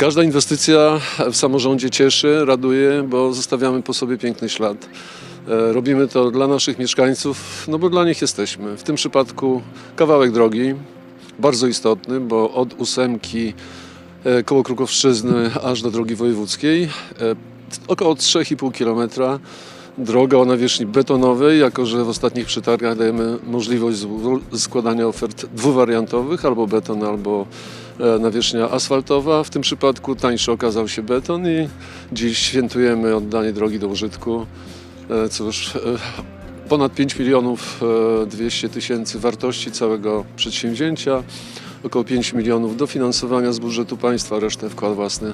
Każda inwestycja w samorządzie cieszy, raduje, bo zostawiamy po sobie piękny ślad. E, Robimy to dla naszych mieszkańców, no bo dla nich jesteśmy. W tym przypadku kawałek drogi, bardzo istotny, bo od ósemki e, koło Krukowszczyzny aż do drogi wojewódzkiej, e, około 3,5 kilometra. Droga o nawierzchni betonowej, jako że w ostatnich przetargach dajemy możliwość składania ofert dwuwariantowych, albo beton, albo nawierzchnia asfaltowa. W tym przypadku tańszy okazał się beton i dziś świętujemy oddanie drogi do użytku. E, Cóż, e, ponad 5 milionów e, 200 tysięcy wartości całego przedsięwzięcia, około 5 milionów dofinansowania z budżetu państwa, resztę wkład własny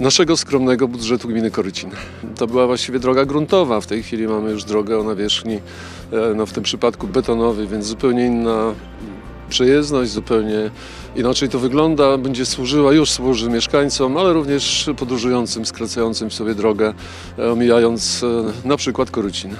naszego skromnego budżetu gminy Korycin. To była właściwie droga gruntowa. W tej chwili mamy już drogę o nawierzchni, e, no w tym przypadku betonowej, więc zupełnie inna przejezdność, zupełnie inaczej to wygląda. Będzie służyła, już służy mieszkańcom, ale również podróżującym, skracającym sobie drogę, e, omijając e, na przykład Korycin.